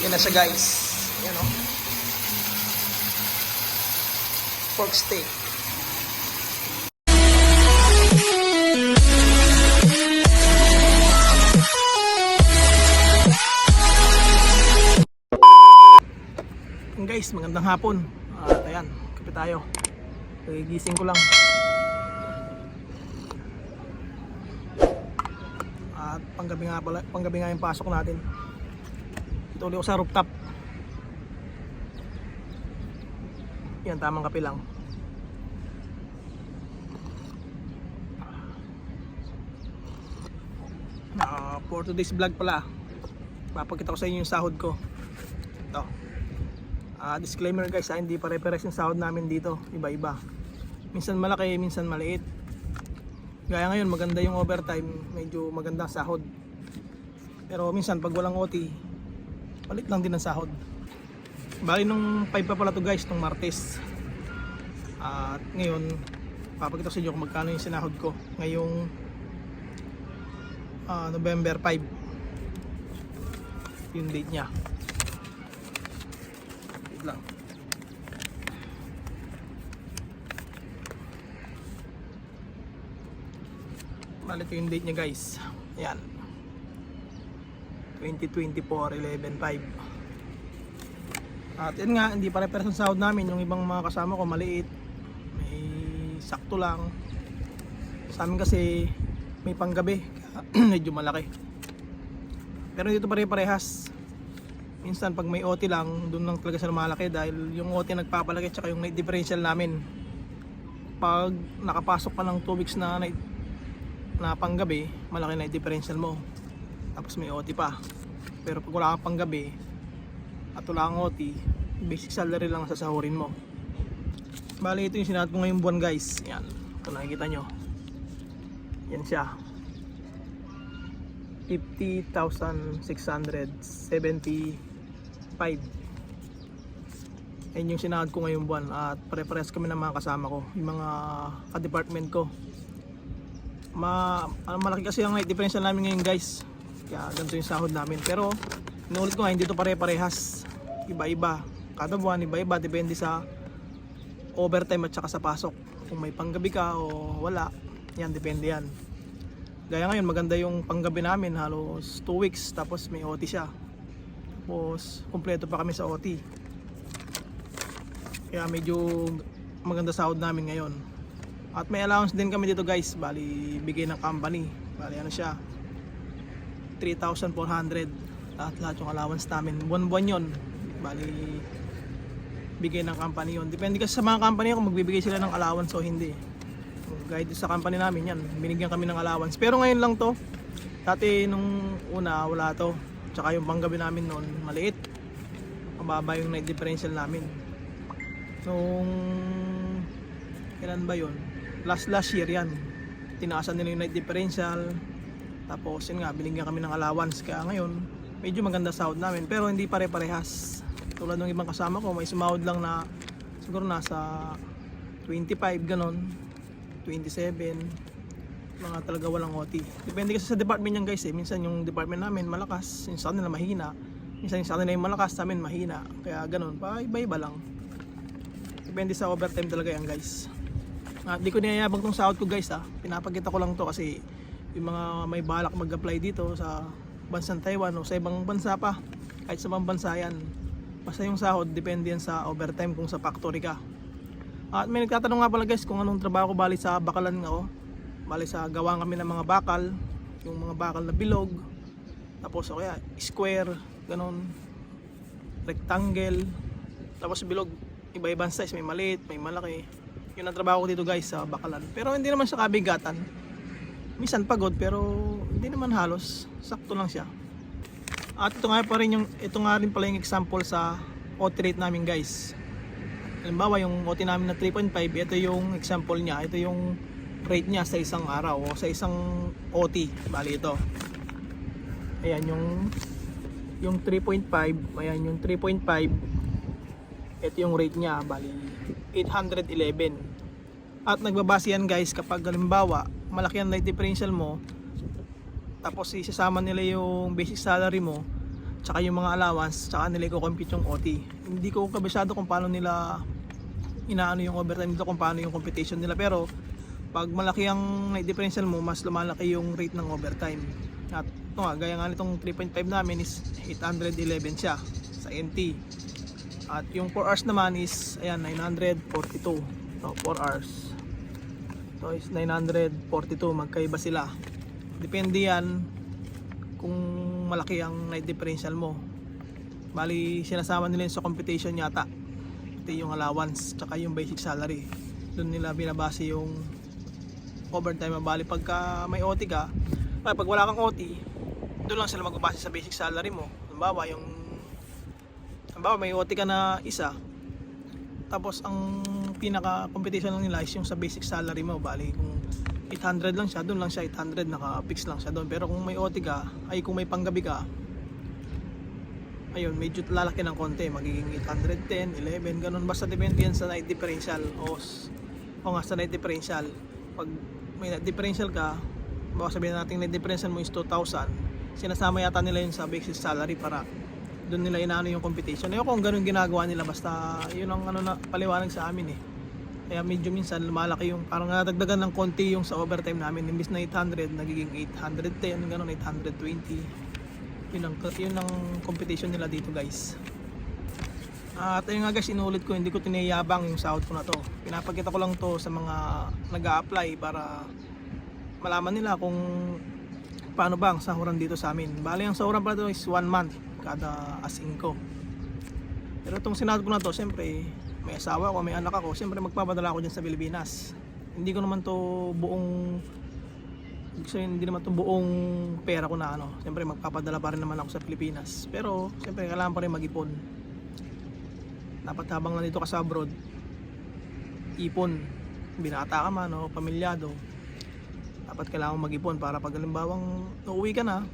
Yan na siya guys. Yan o. Pork steak. Guys, magandang hapon. At ayan, kape tayo. Gising ko lang. At panggabi nga pala, panggabi nga yung pasok natin. Ito ulit ako sa rooftop. Yan, tamang kape lang. Ah, for today's vlog pala, papakita ko sa inyo yung sahod ko. Ito. Ah, disclaimer guys, ah, hindi pare-pares yung sahod namin dito. Iba-iba. Minsan malaki, minsan maliit. Gaya ngayon, maganda yung overtime, medyo maganda sahod. Pero minsan pag walang OT, palit lang din ang sahod. Bali nung 5 pa pala to guys, nung Martes. At ngayon, papakita ko sa inyo kung magkano yung sinahod ko. Ngayong ah, November 5. Yung date niya. Wait lang. Bali yung date niya guys. Ayan. 2024 11.5 At yun nga, hindi pare-pares ang sahod namin. Yung ibang mga kasama ko maliit. May sakto lang. Sa amin kasi may panggabi. Medyo malaki. Pero dito pare-parehas. Minsan pag may OT lang, doon lang talaga sila malaki dahil yung OT nagpapalaki tsaka yung night differential namin. Pag nakapasok ka ng 2 weeks na night na panggabi, malaki na yung differential mo. Tapos may OT pa. Pero pag wala kang panggabi at wala kang OT, basic salary lang ang sasahurin mo. Bali ito yung sinahod ko ngayong buwan guys. Yan. Kung nakikita nyo. Yan siya. 50,675. Yan yung sinahod ko ngayong buwan at pare-pares kami ng mga kasama ko, yung mga ka-department ko ma malaki kasi ang differential namin ngayon guys kaya ganito yung sahod namin. Pero inuulit ko nga hindi to pare-parehas. Iba iba kada buwan iba iba depende sa overtime at saka sa pasok. Kung may panggabi ka o wala yan depende yan. Gaya ngayon maganda yung panggabi namin. Halos 2 weeks tapos may OT siya. Tapos kumpleto pa kami sa OT kaya medyo maganda sahod namin ngayon. At may allowance din kami dito guys, bali bigay ng company. Bali ano siya? 3,400 lahat lahat yung allowance namin. Buwan-buwan 'yon. Bali bigay ng company 'yon. Depende kasi sa mga company kung magbibigay sila ng allowance o hindi. Guide sa company namin 'yan. Binigyan kami ng allowance. Pero ngayon lang 'to. Dati nung una wala 'to. Tsaka yung panggabi namin noon maliit. Mababa yung night differential namin. Nung kailan ba 'yon? last last year yan tinaasan nila yung night differential tapos yun nga binigyan kami ng allowance. Kaya ngayon medyo maganda sahod namin pero hindi pare-parehas. Tulad ng ibang kasama ko may sumahod lang na siguro nasa 25 ganon. 27 mga talaga walang OT depende kasi sa department yan guys eh. Minsan yung department namin malakas yung sa kanila mahina. Minsan yung sa kanila yung malakas sa amin mahina. Kaya ganon pa iba iba lang. Depende sa overtime talaga yan guys. Ah, di ko niyayabang tong sahod ko guys ah. Pinapakita ko lang to kasi yung mga may balak mag-apply dito sa bansang Taiwan o sa ibang bansa pa. Kahit sa ibang yan. Basta yung sahod depende sa overtime kung sa factory ka. At may nagtatanong nga pala guys kung anong trabaho ko bali sa bakalan nga oh. Bali sa gawa kami ng mga bakal, yung mga bakal na bilog. Tapos o kaya square, ganun. Rectangle. Tapos bilog, iba-ibang size, may maliit, may malaki yun ang trabaho ko dito guys sa Bakalan pero hindi naman siya kabigatan minsan pagod pero hindi naman halos. Sakto lang siya. At ito nga pa rin yung ito nga rin pala yung example sa OT rate namin guys. Halimbawa yung OT namin na 3.5 ito yung example niya. Ito yung rate niya sa isang araw o sa isang OT bali ito. Ayan yung yung 3.5 ayan yung 3.5 ito yung rate niya. Bali 811 at nagbabase yan guys kapag halimbawa malaki ang light differential mo tapos isasama nila yung basic salary mo tsaka yung mga allowance, tsaka nila i-compute yung OT. Hindi ko kabisado kung paano nila inaano yung overtime dito, kung paano yung computation nila. Pero pag malaki ang night differential mo, mas lumalaki yung rate ng overtime. At ito nga, gaya nga nitong 3.5 namin is 811 siya sa NT. At yung 4 hours naman is, ayan, 942. So, 4 hours. So, is 942. Magkaiba sila. Depende yan kung malaki ang night differential mo. Bali, sinasama nila yun sa computation yata. Ito yung allowance, tsaka yung basic salary. Doon nila binabase yung overtime. Bali, pagka may OT ka, ay, pag wala kang OT, doon lang sila magbabase sa basic salary mo. Halimbawa, yung halimbawa, may OT ka na isa, tapos ang pinaka competition lang nila is yung sa basic salary mo. Bali, kung 800 lang siya, doon lang siya 800, naka-fix lang siya doon. Pero kung may OT ka, ay kung may panggabi ka, ayun, medyo lalaki ng konti, magiging 810, 11, ganun. Basta depende yan sa night differential o, o nga sa night differential. Pag may night differential ka, baka sabihin natin night differential mo is 2,000, sinasama yata nila yun sa basic salary para doon nila inaano yung competition. Ayoko kung ganun ginagawa nila, basta yun ang ano na paliwanag sa amin eh. Kaya medyo minsan lumalaki yung parang nadagdagan ng konti yung sa overtime namin. Imbis na 800, nagiging 810, ganun, 820 yun ang, yun ang competition nila dito guys at ayun nga guys inulit ko hindi ko tiniyabang yung sahod ko na to pinapakita ko lang to sa mga nag apply para malaman nila kung paano ba ang sahuran dito sa amin bali ang sahuran pala to is 1 month kada asing ko pero itong sinahod ko na to siyempre may asawa ko may anak ako siyempre magpapadala ako dyan sa Pilipinas hindi ko naman to buong sabihin, hindi naman itong buong pera ko na ano. Siyempre magpapadala pa rin naman ako sa Pilipinas. Pero siyempre kailangan pa rin mag-ipon. Dapat habang nandito ka sa abroad, ipon. Binata ka man o pamilyado. Dapat kailangan mag-ipon para pag halimbawang uuwi ka na,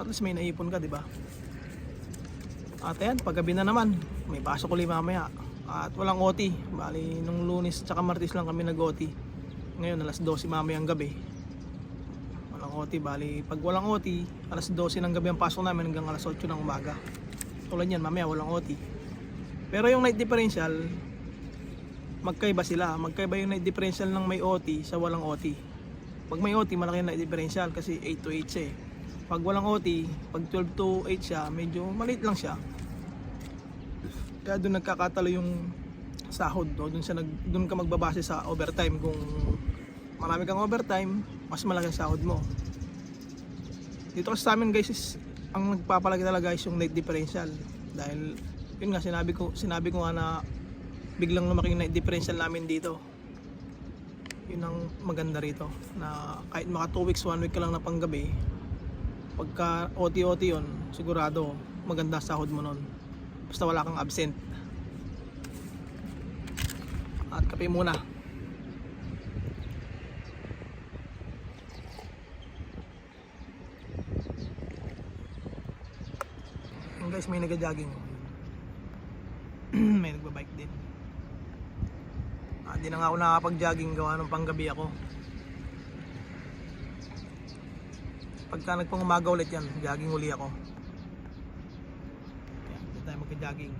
at least may naipon ka, di ba? At ayan, paggabi na naman, may pasok ulit mamaya. At walang OT. Bali, nung lunes tsaka martis lang kami nag-OT. Ngayon, alas 12 mamayang gabi walang OT bali pag walang OT alas 12 ng gabi ang pasok namin hanggang alas 8 ng umaga tulad yan mamaya walang OT pero yung night differential magkaiba sila magkaiba yung night differential ng may OT sa walang OT pag may OT malaki yung night differential kasi 8 to 8 siya eh pag walang OT pag 12 to 8 siya medyo maliit lang siya. Kaya doon nagkakatalo yung sahod do doon sa nag doon ka magbabase sa overtime. Kung marami kang overtime mas malaki ang sahod mo. Dito kasi sa amin guys is ang nagpapalagi talaga is yung night differential. Dahil yun nga sinabi ko sinabi ko nga na biglang lumaki yung night differential namin dito. Yun ang maganda rito na kahit maka 2 weeks 1 week ka lang na panggabi pagka OT-OT yun sigurado maganda sahod mo nun basta wala kang absent at kape muna Yung guys, may nagja-jogging. may nagbabike din. Ah, na nga ako nakakapag-jogging gawa ng panggabi ako. Pagka nagpang umaga ulit yan, jogging uli ako. Ayan, dito tayo magka-jogging.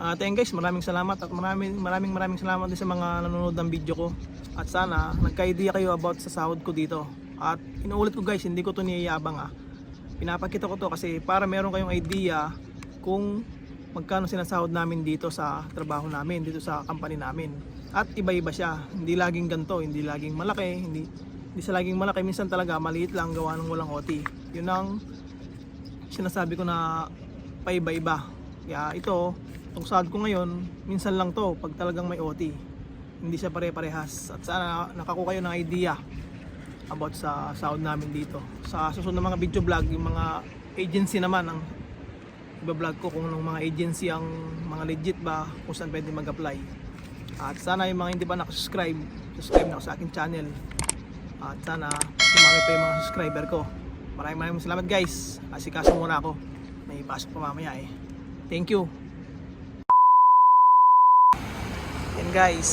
At ayun guys, maraming salamat at maraming maraming maraming salamat din sa mga nanonood ng video ko. At sana nagka-idea kayo about sa sahod ko dito. At inuulit ko guys, hindi ko to niyayabang ah. Pinapakita ko to kasi para meron kayong idea kung magkano sinasahod namin dito sa trabaho namin, dito sa company namin. At iba-iba siya. Hindi laging ganto, hindi laging malaki, hindi hindi sa laging malaki, minsan talaga maliit lang gawa ng walang OT. Yun ang sinasabi ko na paiba-iba. Kaya ito, itong sahod ko ngayon, minsan lang to pag talagang may OT. Hindi siya pare-parehas. At sana nakakuha kayo ng idea about sa sahod namin dito. Sa susunod na mga video vlog, yung mga agency naman ang iba-vlog ko kung ng mga agency ang mga legit ba, kung saan pwede mag-apply. At sana yung mga hindi pa nakasubscribe, subscribe na ako sa aking channel. At sana dumami pa yung mga subscriber ko. Maraming maraming salamat guys. Asikaso muna ako. May pasok pa mamaya eh. Thank you. Yan guys,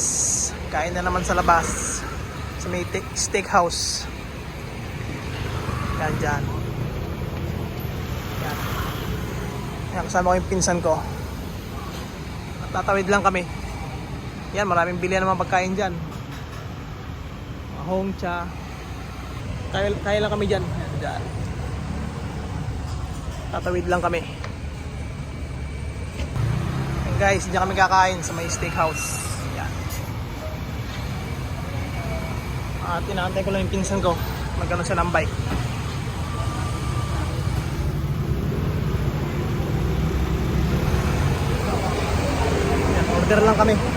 kain na naman sa labas sa may te- steakhouse. Yan, dyan. Yan. Yan, kasama ko yung pinsan ko. At tatawid lang kami. Yan, maraming bilihan mga pagkain dyan. Hong cha. Kaya, kaya lang kami dyan. Yan, dyan. Tatawid lang kami. And guys, diyan kami kakain sa may steakhouse. Yan. At inaantay ko lang yung pinsan ko. Magkano siya ng bike. Yan, order lang kami.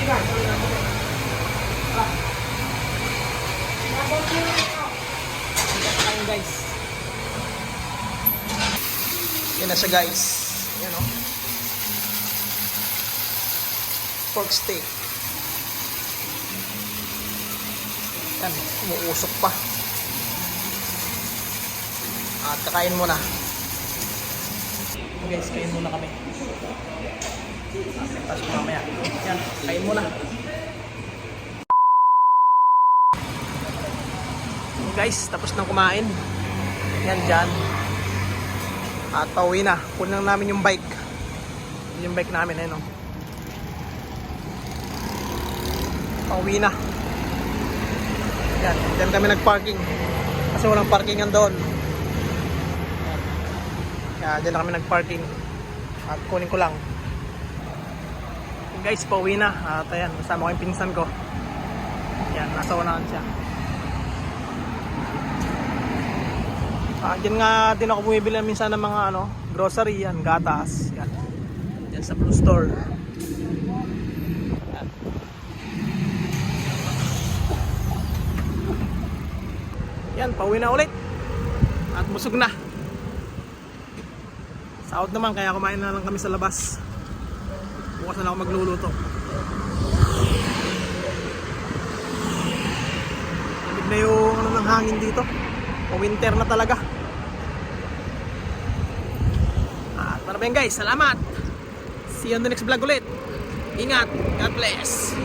Ayan guys. Yan na siya guys. Yan o. Pork steak. Yan, umuusok pa. At kakain muna. Guys, kain muna kami. Tapos mamaya. Yan, kain muna. Guys, tapos nang kumain. Yan dyan. At pauwi na. Kunin lang namin yung bike. Yun Yung bike namin, ayun o. Pauwi na. Yan, dyan kami nag-parking. Kasi walang parkingan doon. Yan, dyan kami nag-parking. At kunin ko lang. Guys, pauwi na. At ayan, kasama ko yung pinsan ko. Yan, nasa unahan siya. Ah, dyan nga din ako bumibili minsan ng mga ano, grocery yan, gatas, yan. Yan sa Blue Store. Yan. Pauwi na ulit. At busog na. Sahod naman, kaya kumain na lang kami sa labas. Bukas na lang ako magluluto. Lamig na yung ano ng hangin dito. O winter na talaga. At para guys, salamat. See you on the next vlog ulit. Ingat. God bless.